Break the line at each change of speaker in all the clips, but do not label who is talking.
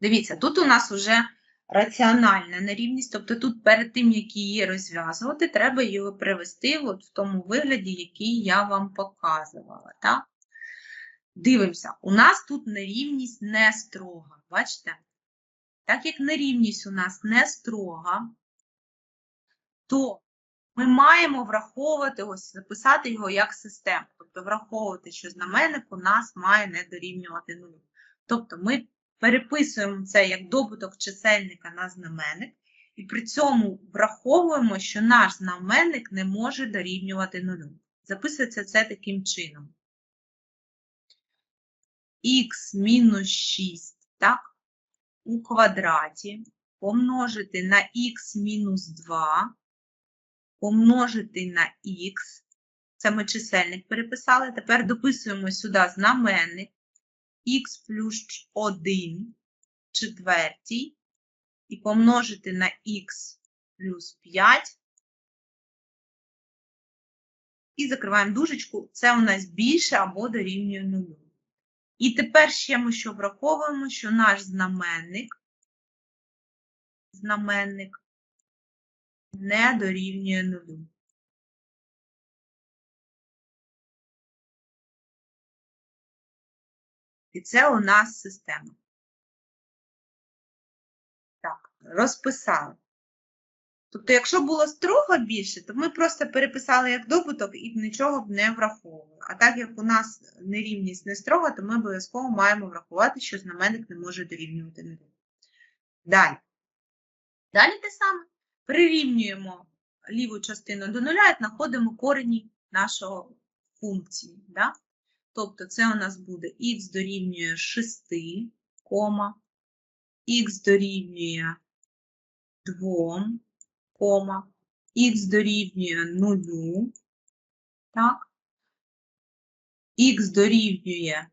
Дивіться, тут у нас вже раціональна нерівність, тобто тут перед тим, як її розв'язувати, треба її привести от в тому вигляді, який я вам показувала. Так? Дивимося, у нас тут нерівність не строга. Бачите? Так як нерівність у нас не строга, то ми маємо враховувати, ось записати його як систему. Тобто враховувати, що знаменник у нас має не дорівнювати нулю. Тобто ми переписуємо це як добуток чисельника на знаменник, і при цьому враховуємо, що наш знаменник не може дорівнювати нулю. Записується це таким чином. х мінус 6, так, у квадраті помножити на х мінус 2, помножити на х, це ми чисельник переписали, тепер дописуємо сюди знаменник, х плюс 1 четвертій, і помножити на х плюс 5, і закриваємо дужечку, це у нас більше або дорівнює нулю. І тепер ще ми що враховуємо, що наш знаменник, знаменник не дорівнює нулю. І це у нас система. Так, розписали. Тобто, якщо було строго більше, то ми просто переписали як добуток і нічого б не враховували. А так як у нас нерівність не строга, то ми обов'язково маємо врахувати, що знаменник не може дорівнювати нулю. Далі. Далі те саме. Прирівнюємо ліву частину до нуля і знаходимо корені нашого функції. Да? Тобто це у нас буде х дорівнює 6, кома, х дорівнює 2, кома, х дорівнює 0, так? х дорівнює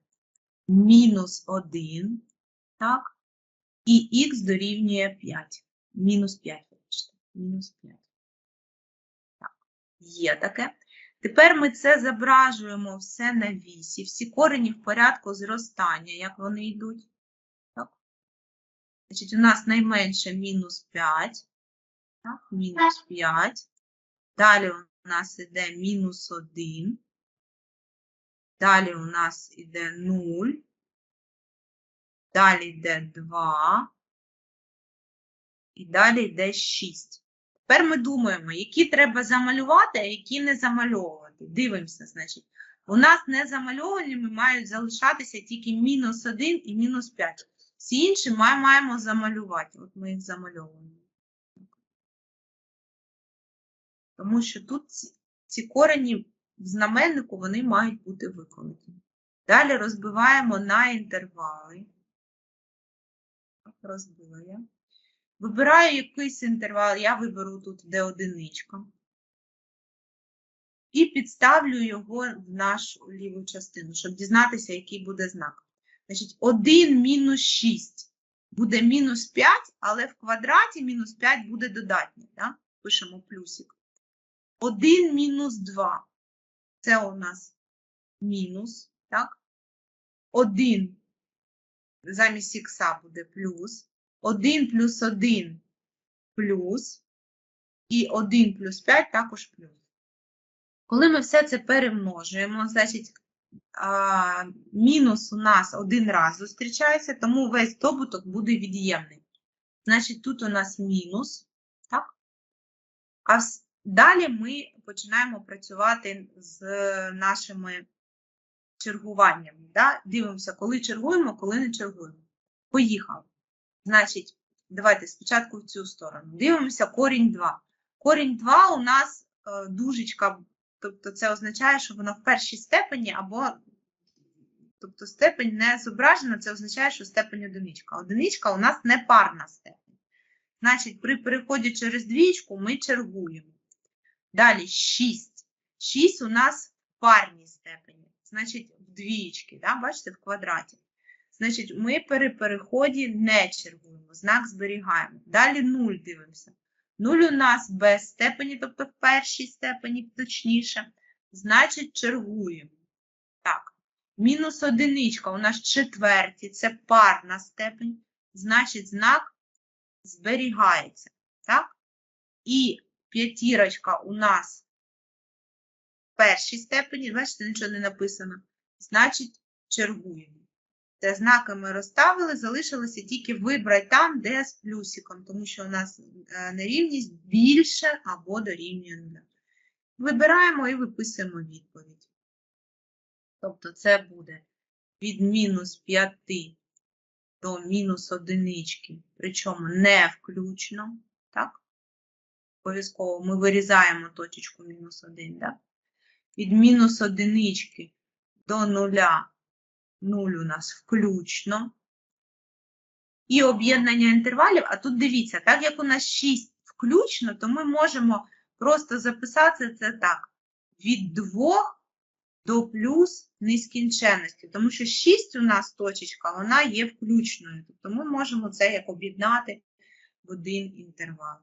мінус 1, так? І х дорівнює 5. Мінус 5, вибачте. Мінус 5. Так, є таке. Тепер ми це зображуємо все на вісі, всі корені в порядку зростання, як вони йдуть. Так? Значить, у нас найменше мінус 5. Так, мінус 5. Далі у нас йде мінус 1. Далі у нас йде 0. Далі йде 2. І далі йде 6. Тепер ми думаємо, які треба замалювати, а які не замальовувати. Дивимося, значить. У нас не замальованими мають залишатися тільки мінус 1 і мінус 5. Всі інші ми маємо замалювати. От ми їх замальовуємо. Тому що тут ці, корені в знаменнику вони мають бути виконані. Далі розбиваємо на інтервали. Розбила я. Вибираю якийсь інтервал, я виберу тут, де одиничка. І підставлю його в нашу ліву частину, щоб дізнатися, який буде знак. Значить, 1 мінус 6 буде мінус 5, але в квадраті мінус 5 буде додатнє. Да? Пишемо плюсик. 1 мінус 2. Це у нас мінус, так? 1 замість х буде плюс. 1 плюс 1 плюс, і 1 плюс 5 також плюс. Коли ми все це перемножуємо, значить, а, мінус у нас один раз зустрічається, тому весь добуток буде від'ємний. Значить, тут у нас мінус, так? А далі ми починаємо працювати з нашими чергуваннями. Да? Дивимося, коли чергуємо, коли не чергуємо. Поїхали. Значить, давайте спочатку в цю сторону. Дивимося корінь 2. Корінь 2 у нас е, дужечка, тобто це означає, що вона в першій степені, або тобто степень не зображена, це означає, що степень одиничка. Одиничка у нас не парна степень. Значить, при переході через двічку ми чергуємо. Далі 6. 6 у нас в парній степені, значить, в двічки, да? бачите, в квадраті. Значить, ми при переході не чергуємо, знак зберігаємо. Далі 0 дивимося. 0 у нас без степені, тобто в першій степені, точніше, значить, чергуємо. Так, мінус одиничка у нас четверті, це парна степень, значить знак зберігається. Так? І п'ятірочка у нас в першій степені, бачите, нічого не написано, значить чергуємо. Те знаки ми розставили, залишилося тільки вибрати там, де з плюсиком, тому що у нас е, нерівність більше або дорівнює нуля. Вибираємо і виписуємо відповідь. Тобто це буде від мінус 5 до мінус одинички, причому не включно, так? Обов'язково ми вирізаємо точечку мінус 1, так? Від мінус одинички до нуля 0 у нас включно. І об'єднання інтервалів, а тут дивіться, так як у нас 6 включно, то ми можемо просто записати це так. Від 2 до плюс нескінченності, тому що 6 у нас точечка, вона є включною. Тобто ми можемо це як об'єднати в один інтервал.